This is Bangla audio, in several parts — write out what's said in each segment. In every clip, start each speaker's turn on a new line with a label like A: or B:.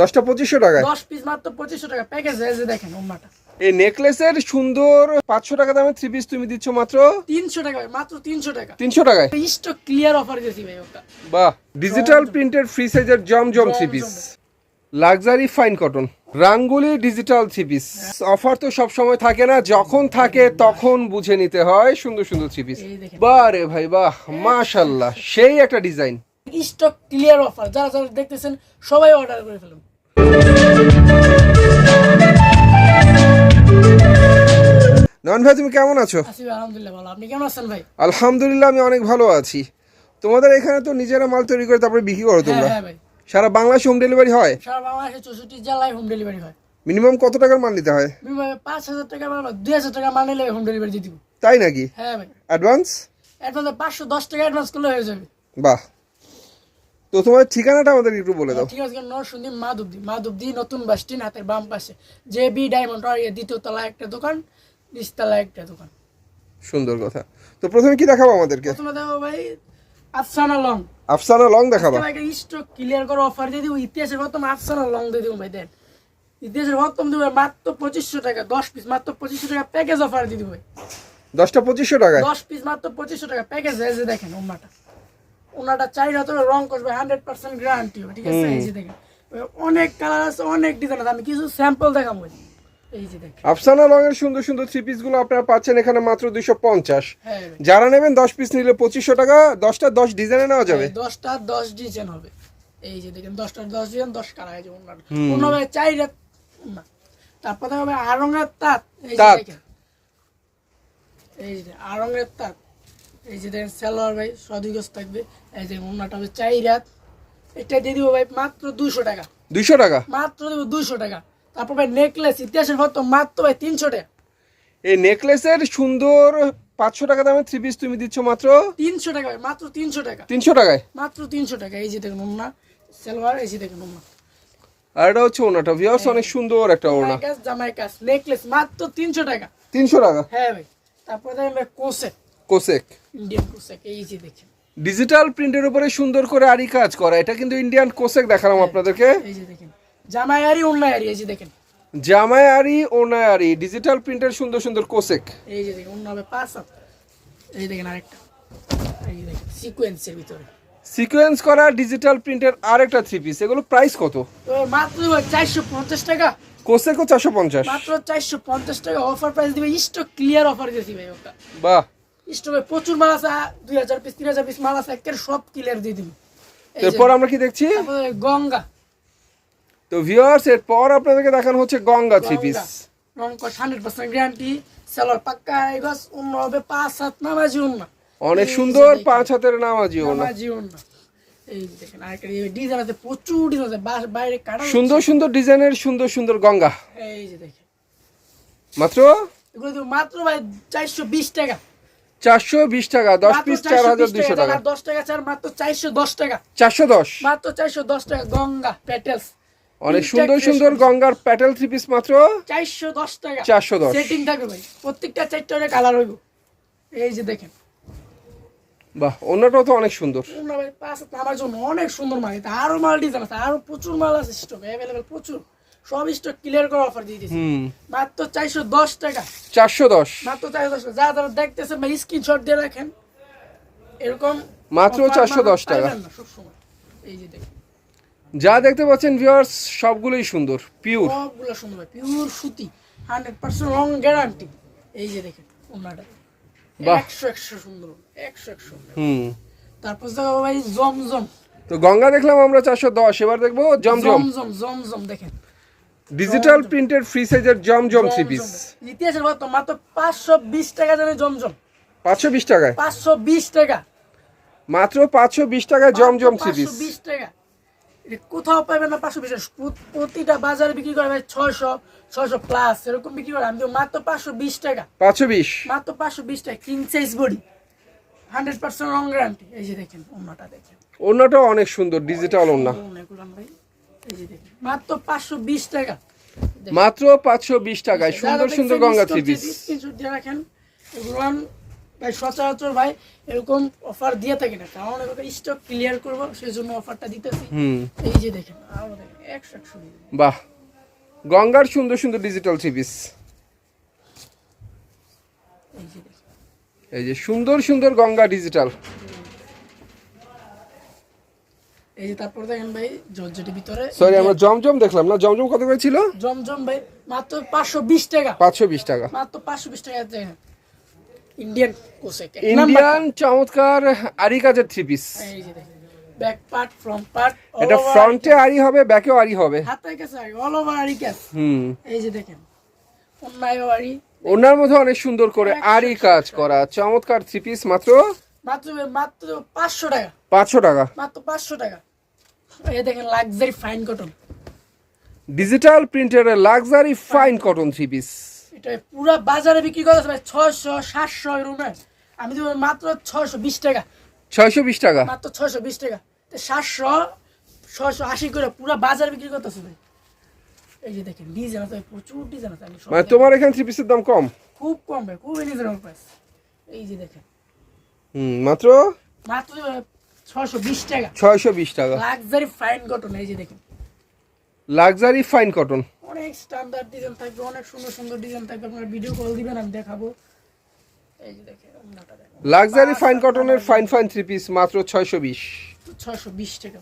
A: দশটা পঁচিশশো টাকায়?
B: দশ পিস মাত্র পঁচিশশো টাকা। প্যাকেজ এই যে দেখেন ওন্নাটা
A: এই নেকলেসের সুন্দর পাঁচশো টাকা দামের থ্রি পিস তুমি দিচ্ছ মাত্র?
B: তিনশো টাকা মাত্র তিনশো টাকা।
A: তিনশো টাকায়?
B: স্টক ক্লিয়ার অফার দিয়েছি ভাই ওটা।
A: বাহ ডিজিটাল প্রিন্টেড ফ্রি সাইজের Zamzam three piece luxury fine cotton Rangoli digital three piece offer তো সব সময় থাকে না যখন থাকে তখন বুঝে নিতে হয় সুন্দর সুন্দর থ্রি পিস
B: এই দেখেন।
A: বাহ রে ভাই বাহ মাশাল্লাহ সেই একটা ডিজাইন
B: স্টক ক্লিয়ার অফার যারা যারা দেখতেছেন সবাই অর্ডার করে ফেলুন।
A: নন ভাই তুমি কেমন আছো?
B: আলহামদুলিল্লাহ ভালো। আপনি কেমন আছেন ভাই?
A: আলহামদুলিল্লাহ আমি অনেক ভালো আছি। তোমাদের এখানে তো নিজেরা মাল তৈরি করে তারপরে বিক্রি করো
B: হ্যাঁ
A: তোমরা
B: হ্যাঁ
A: সারা বাংলাদেশে হোম ডেলিভারি হয়?
B: সারা বাংলাদেশে চৌষট্টি জেলায় হোম ডেলিভারি হয়।
A: মিনিমাম কত টাকার মাল নিতে হয়?
B: পাঁচ হাজার টাকা বা দুই হাজার টাকা মানে নিলে হোম ডেলিভারি দিয়ে দিব।
A: তাই নাকি?
B: হ্যাঁ ভাই।
A: অ্যাডভান্স
B: অ্যাডভান্স পাঁচশো দশ টাকা অ্যাডভান্স করলে হয়ে যাবে।
A: বাহ। তো তোমার ঠিকানাটা আমাদের একটু বলে দাও।
B: ঠিক আছে নরসিংদী মাধবদী। মাধবদী নতুন বাস স্ট্যান্ড হাতের বাম পাশে। জে বি ডায়মন্ড আর দ্বিতীয় তলা একটা দোকান নিচতলা একটা দোকান।
A: সুন্দর কথা। তো প্রথমে কি দেখাবো আমাদেরকে?
B: প্রথমে দেখো ভাই আফসানা লং।
A: আফসানা লং দেখাবা?
B: স্টক ক্লিয়ার করে অফার দিয়ে দিব ইতিহাসের প্রথম আফসানা লং দিয়ে দিব ভাই দেন। ইতিহাসের প্রথম দিব মাত্র পঁচিশশো টাকা দশ পিস মাত্র পঁচিশশো টাকা প্যাকেজ অফার দিয়ে দিব ভাই।
A: দশটা পঁচিশশো টাকায়?
B: দশ পিস মাত্র পঁচিশশো টাকা প্যাকেজ দেখেন ওনাটা ওনাটা চাই হাতে রং করবে হান্ড্রেড পার্সেন্ট গ্যারান্টি হবে ঠিক আছে? এই যে দেখেন অনেক কালার আছে অনেক ডিজাইন আছে আমি কিছু স্যাম্পল দেখাবো
A: আফসানা এর সুন্দর সুন্দর থ্রি পিসগুলো আপনারা পাচ্ছেন এখানে মাত্র দুইশো পঞ্চাশ।
B: হ্যাঁ
A: যারা নেবেন দশ পিস নিলে পঁচিশশো টাকা দশটা দশ ডিজাইনে নেওয়া যাবে।
B: দশটা দশ ডিজাইন হবে। এই যে দেখেন দশটা দশ ডিজাইন দশ কালার আছে অন্য ভাই চাই রাত না। তারপর হবে আরঙের তাঁত। এই যে। দেখেন। এই যে আরঙের তাঁত। এই যে দেখেন সালোয়ার ভাই সদুই গজ থাকবে। এই যে ওনাটা হবে চাই রাত। এটা দিয়ে দিব ভাই মাত্র দুশো টাকা।
A: দুইশো টাকা?
B: মাত্র দিব দুশো টাকা। তারপর ভাই নেকলেস ইতিহাসের ভক্ত মাত্র ভাই তিনশো টাকা।
A: এই নেকলেসের সুন্দর পাঁচশো টাকা দামের থ্রি পিস তুমি দিচ্ছ মাত্র?
B: তিনশো টাকা ভাই মাত্র তিনশো টাকা।
A: তিনশো টাকায়?
B: মাত্র তিনশো টাকা। এই যে দেখুন ওনা সালোয়ার এই যে দেখুন ওনা।
A: আর এটা হচ্ছে ওনাটা ভিউয়ার্স অনেক সুন্দর একটা ওনা।
B: জামাই কাজ নেকলেস মাত্র তিনশো টাকা।
A: তিনশো টাকা?
B: হ্যাঁ ভাই। তারপরে দেখেন ভাই কোসেক
A: কোসেক?
B: ইন্ডিয়ান কোসেক এই যে দেখেন।
A: ডিজিটাল প্রিন্টের উপরে সুন্দর করে আরি কাজ করা। এটা কিন্তু ইন্ডিয়ান কোসেক দেখালাম আপনাদেরকে।
B: এই যে দেখেন। জামাই আরি অন্যায় আরি এই যে দেখেন।
A: জামায় আরি ওনায় আরি ডিজিটাল প্রিন্টের সুন্দর সুন্দর কোসেক।
B: এই যে দেখেন হবে পাঁচ হাত। এই দেখেন আরেকটা। এই দেখেন সিকোয়েন্সের ভিতরে।
A: সিকোয়েন্স করা ডিজিটাল প্রিন্টের আরেকটা থ্রি পিস এগুলো প্রাইস কত?
B: তো মাত্র চারশো পঞ্চাশ টাকা।
A: কোসেকও চারশো পঞ্চাশ।
B: মাত্র চারশো পঞ্চাশ টাকা অফার প্রাইস দিবে। স্টক ক্লিয়ার অফার দিয়েছি ভাই ওটা।
A: বাহ।
B: স্টকে প্রচুর মাল আছে দুই হাজার পিস তিন হাজার পিস মাল আছে একের সব ক্লিয়ার দিয়ে দিবি।
A: এরপর আমরা কি দেখছি?
B: গঙ্গা।
A: তো ভিউয়ার্স এরপর আপনাদেরকে দেখানো হচ্ছে গঙ্গা থ্রি পিস
B: কস হান্ড্রেড পার্সেন্ট গ্যারান্টি সেলর পাক্কা এগস অন্য হবে পাঁচ সাত নামাজি অন্য
A: অনেক সুন্দর পাঁচ হাতের নামাজি
B: অন্য এই দেখেন আরেকটা ডিজাইন আছে প্রচুর ডিজাইন আছে বাইরে কাটা
A: সুন্দর সুন্দর ডিজাইনের সুন্দর সুন্দর গঙ্গা।
B: এই যে দেখেন।
A: মাত্র?
B: এগুলো মাত্র ভাই চারশো বিশ টাকা।
A: চারশো বিশ টাকা দশ পিস চার হাজার
B: 420
A: দুইশো টাকা
B: দশ টাকা চার মাত্র চারশো দশ টাকা।
A: চারশো দশ।
B: মাত্র চারশো দশ টাকা গঙ্গা প্যাটেলস
A: অনেক সুন্দর সুন্দর গঙ্গার প্যাটেল থ্রি পিস মাত্র
B: চারশো দশ টাকা।
A: 410
B: সেটিং থাকবে ভাই। প্রত্যেকটা চারটা কালার হইব। এই যে দেখেন।
A: বাহ অন্যটাও তো অনেক সুন্দর।
B: আমার জন্য অনেক সুন্দর মাল। আরও মাল ডিজাইন আছে আরও প্রচুর মাল আছে স্টক অ্যাভেলেবেল প্রচুর। সব স্টক ক্লিয়ার করে অফার দিয়ে দিয়েছি। মাত্র চারশো দশ টাকা।
A: চারশো দশ।
B: মাত্র চারশো দশ। টাকা যা যারা দেখতেছেন ভাই স্ক্রিনশট দিয়ে রাখেন। এরকম
A: মাত্র 410
B: মাল
A: টাকা।
B: এই যে দেখেন।
A: যা দেখতে পাচ্ছেন ভিউয়ার্স সবগুলোই সুন্দর পিওর
B: সবগুলো সুন্দর পিওর সুতি হান্ড্রেড পার্সেন্ট রং গ্যারান্টি এই যে দেখেন ওনাটা।
A: বাহ।
B: একশো একশো সুন্দর একশো একশো।
A: হুম।
B: তারপর দেখো ভাই জমজম।
A: তো গঙ্গা দেখলাম আমরা চারশো দশ এবার দেখব জমজম।
B: জমজম জমজম দেখেন।
A: ডিজিটাল প্রিন্টের ফ্রি সাইজের জমজম থ্রি পিস
B: ইতিহাসের মাত্র পাঁচশো বিশ টাকা জানে জমজম।
A: পাঁচশো বিশ টাকায়?
B: পাঁচশো বিশ টাকা।
A: মাত্র পাঁচশো বিশ টাকায় জমজম থ্রি পিস
B: বিশ টাকা। কোথাও পাবেন না পাঁচশো বিশ প্রতিটা বাজারে বিক্রি করে ভাই ছয়শো ছয়শো প্লাস এরকম বিক্রি করে। আমি মাত্র পাঁচশো বিশ টাকা।
A: পাঁচশো বিশ।
B: মাত্র পাঁচশো বিশ টাকা। King size body hundred percent রং গ্যারান্টি এই যে দেখেন অন্যটা দেখেন।
A: অন্যটাও অনেক সুন্দর ডিজিটাল
B: অনেকগুলো ভাই। মাত্র পাঁচশো বিশ টাকা।
A: মাত্র পাঁচশো বিশ টাকায় সুন্দর সুন্দর গঙ্গা থ্রি পিস
B: রাখেন ভাই সচরাচর ভাই এরকম অফার দিয়ে থাকি না। কারণ স্টক ক্লিয়ার করব সেই জন্য অফারটা দিতেছি এই যে দেখেন একশো একশো
A: বাহ। গঙ্গার সুন্দর সুন্দর ডিজিটাল থ্রি পিস
B: এই যে
A: সুন্দর সুন্দর গঙ্গা ডিজিটাল
B: এই যে তারপর দেখেন ভাই জর্জেটের ভিতরে
A: সরি আমরা জমজম দেখলাম না? জমজম কত করে ছিল?
B: জমজম ভাই মাত্র পাঁচশো বিশ টাকা।
A: পাঁচশো বিশ টাকা।
B: মাত্র পাঁচশো বিশ টাকা দেখেন। ইন্ডিয়ান কোসেক
A: ইন্ডিয়ান চমৎকার আরি কাজের থ্রি পিস
B: এই যে দেখেন ব্যাক পার্ট ফ্রন্ট পার্ট
A: এটা ফ্রন্টে আরি হবে ব্যাকেও আরি হবে।
B: হাতে কাছে অল ওভার আরি ক্যাস
A: হুম।
B: এই যে দেখেন অন্যায় আরি।
A: ওনার মধ্যে অনেক সুন্দর করে আরি কাজ করা। চমৎকার থ্রি পিস মাত্র?
B: মাত্র মাত্র পাঁচশো টাকা।
A: পাঁচশো টাকা।
B: মাত্র পাঁচশো টাকা। এই দেখেন লাক্সারি ফাইন কটন
A: ডিজিটাল প্রিন্টের luxury fine cotton three piece
B: এটা পুরো বাজারে বিক্রি করতেছে ভাই ছয়শো সাতশো এরকম আমি দেবো মাত্র ছয়শো বিশ টাকা।
A: ছয়শো বিশ টাকা?
B: মাত্র ছয়শো বিশ টাকা। তো সাতশো ছয়শো আশি করে পুরো বাজারে বিক্রি করতেছে ভাই। এই যে দেখেন ডিজাইন আছে প্রচুর ডিজাইন আছে আমি
A: মানে তোমার এখানে থ্রি পিসের দাম কম?
B: খুব কম ভাই খুবই রিজনেবল প্রাইস এই যে দেখেন।
A: হুম মাত্র?
B: মাত্র ছয়শো বিশ টাকা।
A: ছয়শো বিশ টাকা।
B: লাক্সারি ফাইন কটন এই যে দেখেন।
A: লাক্সারি ফাইন কটন
B: অনেক স্ট্যান্ডার্ড ডিজাইন থাকবে অনেক সুন্দর সুন্দর ডিজাইন থাকবে। আপনারা ভিডিও কল দিবেন আমি দেখাবো। এই যে দেখেন
A: লাক্সারি ফাইন কটনের ফাইন ফাইন থ্রি পিস মাত্র ছয়শো বিশ।
B: ছয়শো বিশ টাকা।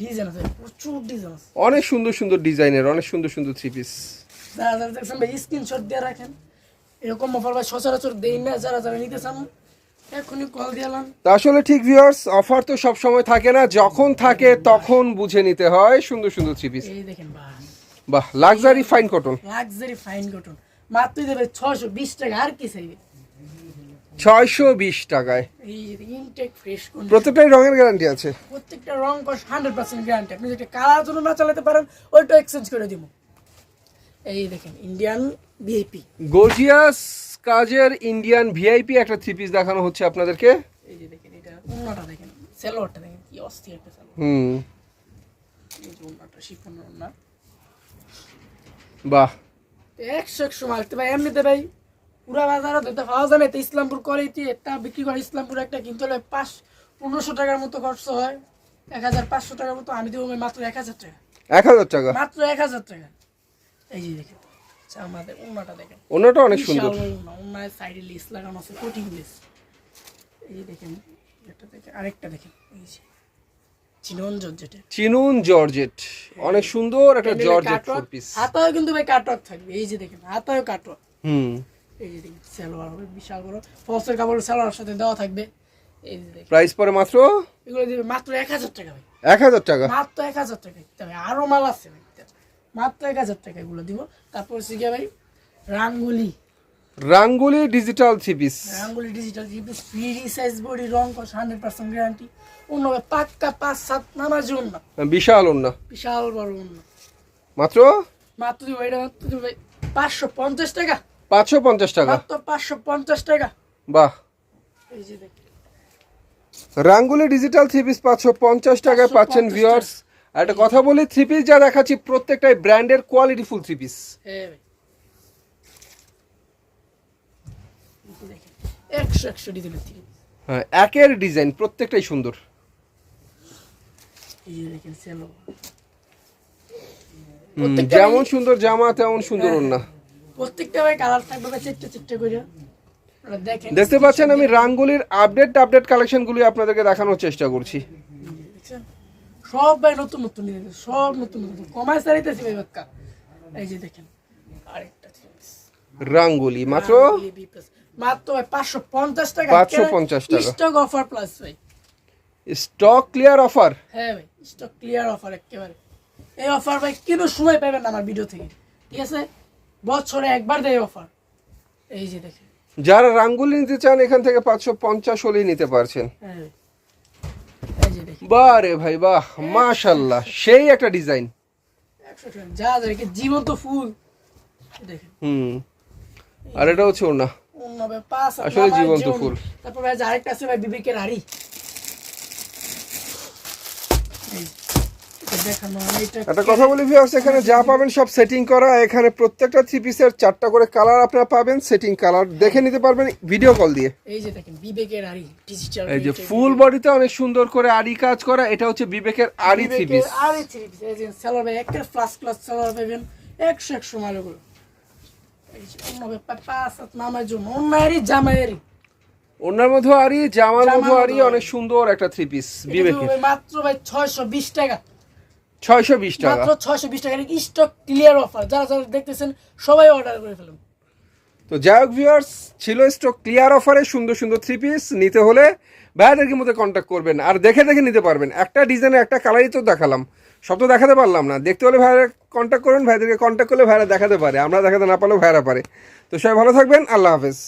B: ডিজাইন আছে প্রচুর ডিজাইন আছে।
A: অনেক সুন্দর সুন্দর ডিজাইনের অনেক সুন্দর সুন্দর থ্রি পিস
B: যারা যারা দেখছেন ভাই স্ক্রিনশট দিয়ে রাখেন। এরকম অফার ভাই সচরাচর দেই না যারা যারা নিতে চান
A: আসলে ঠিক ভিউয়ার্স অফার তো সব সময় থাকে না। যখন থাকে তখন বুঝে নিতে হয়। সুন্দর সুন্দর থ্রি পিস
B: এই দেখেন
A: বাহ। Luxury fine cotton
B: luxury fine cotton মাত্রই দেবে ছয়শো বিশ টাকা আর কি চাইবে?
A: ছয়শো বিশ টাকায়।
B: এই ইনটেক ফ্রেশ কোন
A: প্রত্যেকটাই রঙের গ্যারান্টি আছে।
B: প্রত্যেকটা রং কস হান্ড্রেড পার্সেন্ট গ্যারান্টি আপনি যেটা কালার জন্য না চালাতে পারেন ওইটা এক্সচেঞ্জ করে দিব। এই দেখেন ইন্ডিয়ান ভিআইপি
A: গর্জিয়াস কাজের ইন্ডিয়ান ভিআইপি একটা থ্রি পিস দেখানো হচ্ছে আপনাদেরকে।
B: এই যে দেখেন এটা অন্যটা দেখেন সেলোয়ারটা দেখেন কি অস্থির একটা সেলোয়ার।
A: হুম।
B: এই যে অন্যটা শিফনের অন্য
A: বাহ।
B: একশো একশো মারতে ভাই এমনিতে ভাই পুরা বাজারে ধরতে পাওয়া যায় না তো ইসলামপুর করে একটা বিক্রি করে ইসলামপুর একটা কিনতে হলে পাঁচ পনেরোশো টাকার মতো খরচ হয় এক হাজার পাঁচশো টাকার মতো আমি দেবো মাত্র এক হাজার টাকা।
A: এক হাজার টাকা?
B: মাত্র এক হাজার টাকা। এই যে দেখেন। আচ্ছা, আমাদের অন্যটা দেখেন।
A: ওনাটা অনেক সুন্দর।
B: অন্যায় সাইডে লিস লাগানো আছে কোটিং লিস। এই দেখেন একটা দেখেন আরেকটা দেখেন এই যে চিনন
A: চিনুন জর্জেট অনেক সুন্দর একটা জর্জেট ফোর পিস
B: হাতাও কিন্তু ভাই কাটওয়ার্ক থাকবে এই যে দেখেন হাতাও কাটওয়ার্ক।
A: হুম।
B: এই যে দেখেন সালোয়ার হবে বিশাল বড়। ফলসের কাপড় সালোয়ার সাথে দেওয়া থাকবে এই যে দেখেন।
A: প্রাইস পরে মাত্র?
B: এগুলো দিবে মাত্র এক হাজার টাকা ভাই।
A: এক হাজার টাকা?
B: মাত্র টাকা। হবে আরও মাল আছে ভাই। মাত্র এক হাজার টাকা এগুলো দিব। তারপর শিখে ভাই Rangoli.
A: Rangoli digital three piece
B: Rangoli digital জিপিস free size body রং কস হান্ড্রেড পার্সেন্ট গ্যারান্টি অন্য পাক্কা পাঁচ সাত নামার জন্য
A: বিশাল অন্য
B: বিশাল বড় অন্য
A: মাত্র?
B: মাত্র দিব এটা মাত্র দিব ভাই পাঁচশো পঞ্চাশ টাকা।
A: পাঁচশো পঞ্চাশ টাকা?
B: মাত্র পাঁচশো পঞ্চাশ টাকা।
A: বাহ।
B: এই যে
A: রাঙ্গুলি ডিজিটাল থ্রি পিস পাঁচশো পঞ্চাশ টাকায় পাচ্ছেন
B: 550
A: ভিউয়ার্স আর একটা কথা বলি থ্রি পিস যা দেখাচ্ছি প্রত্যেকটাই ব্র্যান্ডের কোয়ালিটি ফুল থ্রি পিস
B: হ্যাঁ
A: হ্যাঁ একের ডিজাইন প্রত্যেকটাই সুন্দর। যেমন সুন্দর জামা তেমন সুন্দর ওন্না
B: প্রত্যেকটা ভাই কালার থাকবে চেট্টে চেট্টে করে
A: দেখতে পাচ্ছেন আমি রাঙ্গুলির আপডেট আপডেট কালেকশনগুলি আপনাদেরকে দেখানোর চেষ্টা করছি।
B: দেখছেন? সব ভাই নতুন নতুন নিয়ে সব নতুন নতুন। কমায় সারিতেছি ভাই বাক্কা। এই যে দেখেন আরেকটা জিনিস।
A: রাঙ্গুলি মাত্র?
B: মাত্র ভাই পাঁচশো পঞ্চাশ টাকা।
A: 550 টাকা।
B: স্টক অফার প্লাস ভাই।
A: স্টক ক্লিয়ার অফার
B: হ্যাঁ ভাই স্টক ক্লিয়ার অফার একেবারে। এই অফার ভাই কোনো সময় পাবেন আমার ভিডিও থেকে। ঠিক আছে? বছরে একবার দেয় অফার এই যে দেখেন।
A: যারা রাঙ্গুলি নিতে চান এখান থেকে পাঁচশো পঞ্চাশ হলেই নিতে পারছেন।
B: হ্যাঁ ভাই। এই যে দেখেন
A: বাহ রে ভাই বাহ মাশাল্লাহ সেই একটা ডিজাইন।
B: যা জীবন্ত ফুল।
A: হুম আর এটা হচ্ছে ওনা আসলে জীবন্ত ফুল।
B: তারপর আরেকটা আছে ভাই বিবেকের হাড়ি এই, এটা দেখানো আমি এটা
A: একটা কথা বলি ভিউয়ার্স এখানে যা পাবেন সব সেটিং করা এখানে প্রত্যেকটা থ্রি পিসের চারটা করে কালার আপনারা পাবেন সেটিং কালার দেখে নিতে পারবেন ভিডিও কল দিয়ে।
B: এই যে দেখেন বিবেকের আরি ডিজিটাল
A: এই যে ফুল বডিতে অনেক সুন্দর করে আড়ি কাজ করা এটা হচ্ছে বিবেকের আড়ি থ্রি পিস
B: আরি থ্রি পিস এই যে সেলার ভাই একটা ফার্স্ট ক্লাস সেলার পাবেন একশো একশো মালে গুলো এই যে অন্য ব্যাপার সাত নামের জন্য অন্য আরি জামাইয়েরই
A: ওনার মধ্যে আরি জামার
B: জামার
A: মধ্যে আরি অনেক সুন্দর একটা থ্রি পিস বিবেকের।
B: মাত্র ভাই ছয়শো বিশ টাকা।
A: ছয়শো বিশ টাকা।
B: মাত্র ছয়শো বিশ টাকা। স্টক ক্লিয়ার অফার যারা যারা দেখতেছেন সবাই অর্ডার করে ফেলুন।
A: তো যাই হোক ভিউয়ার্স ছিল স্টক ক্লিয়ার অফারে সুন্দর সুন্দর থ্রি পিস নিতে হলে ভাইয়াদেরকে মধ্যে কন্ট্যাক্ট করবেন? আর দেখে দেখে নিতে পারবেন। একটা ডিজাইনের একটা কালারই তো দেখালাম। সব তো দেখাতে পারলাম না। দেখতে হলে ভাইয়ারা কন্ট্যাক্ট করবেন ভাইদেরকে কন্ট্যাক্ট করলে ভাইরা দেখাতে পারে। আমরা দেখাতে না পারলেও ভাইরা পারে। তো সবাই ভালো থাকবেন। আল্লাহ হাফেজ।